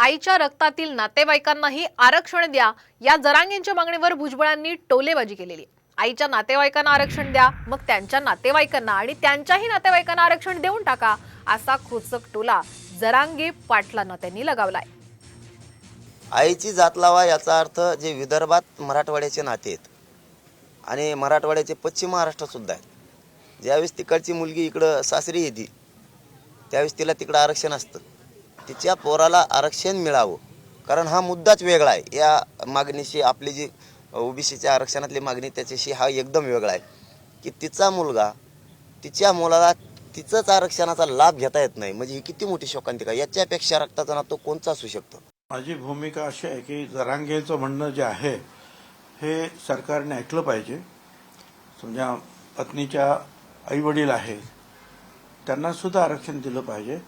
आईच्या रक्तातील नातेवाईकांनाही आरक्षण द्या. या जरांगेंच्या मागणीवर भुजबळांनी टोलेबाजी केलेली आईच्या नातेवाईकांना आरक्षण द्या मग त्यांच्या नातेवाईकांना आणि त्यांच्याही नातेवाईकांना आरक्षण देऊन टाका असा खोचक टोला जरांगे पाटलांना त्यांनी लगावलाय. आईची जात लावा याचा अर्थ जे विदर्भात मराठवाड्याचे नाते आहेत आणि मराठवाड्याचे पश्चिम महाराष्ट्रात सुद्धा आहेत. ज्यावेळेस तिकडची मुलगी इकडं सासरी येते त्यावेळेस तिला तिकडं आरक्षण असतं. तिच्या पोराला आरक्षण मिळावं. कारण हा मुद्दाच वेगळा आहे. या मागणीशी आपली जी ओबीसीच्या आरक्षणातली मागणी त्याच्याशी हा एकदम वेगळा आहे. की तिचा मुलगा तिच्या मुलाला तिचंच आरक्षणाचा लाभ घेता येत नाही. म्हणजे ही किती मोठी शोकांतिका. याच्यापेक्षा रक्ताचा नातो कोणचा असू शकतो? माझी भूमिका अशी आहे की जरांगेचं म्हणणं जे आहे हे सरकारने ऐकलं पाहिजे. समजा पत्नीच्या आईवडील आहेत त्यांना सुद्धा आरक्षण दिलं पाहिजे.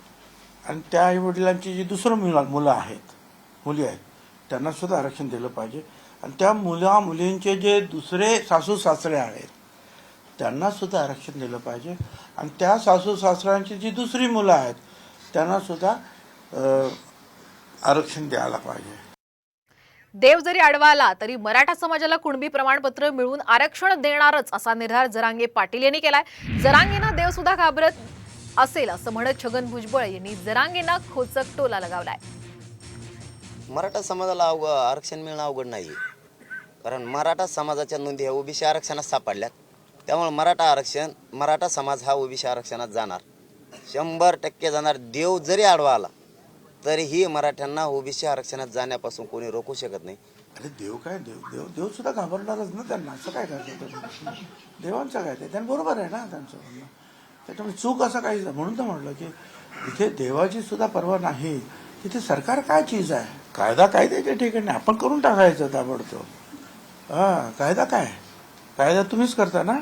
आणि त्या आईवडिलांची जी दुसरं मुलं मुलं आहेत मुली आहेत त्यांना सुद्धा आरक्षण दिलं पाहिजे. आणि त्या मुला मुलींचे जे दुसरे सासू सासरे आहेत त्यांना सुद्धा आरक्षण दिलं पाहिजे. आणि त्या सासू सासऱ्यांची जी दुसरी मुलं आहेत त्यांना सुद्धा आरक्षण द्यायला पाहिजे. देव जरी आडवा आला तरी मराठा समाजाला कुणबी प्रमाणपत्र मिळवून आरक्षण देणारच असा निर्धार जरांगे पाटील यांनी केलाय. जरांगेना देव सुद्धा घाबरत असेल असं म्हणत छगन भुजबळ यांनी जरांगेंना खोचक टोला लगावलाय. मराठा समाजाला अवघ आरक्षण मिळणं अवघड नाही कारण मराठा समाजाच्या नोंदी ह्या ओबीसी आरक्षणात सापडल्यात. त्यामुळे मराठा आरक्षण मराठा समाज हा ओबीसी आरक्षणात जाणार. शंभर टक्के जाणार. देव जरी आडवा आला तरीही मराठ्यांना ओबीसी आरक्षणात जाण्यापासून कोणी रोखू शकत नाही. अरे देव काय देव? देव देव सुद्धा घाबरणारच ना त्यांना. असं काय करतात? देवांचं काय ते? त्यांनी बरोबर आहे ना त्यांचं त्याच्यामुळे चूक असं काही म्हणून तर म्हटलं की इथे देवाची सुद्धा पर्वा नाही. तिथे सरकार काय चीज आहे? कायदा कायद्याच्या ठिकाणी आपण करून टाकायचं ताबडतोब. हा कायदा काय? कायदा तुम्हीच करता ना?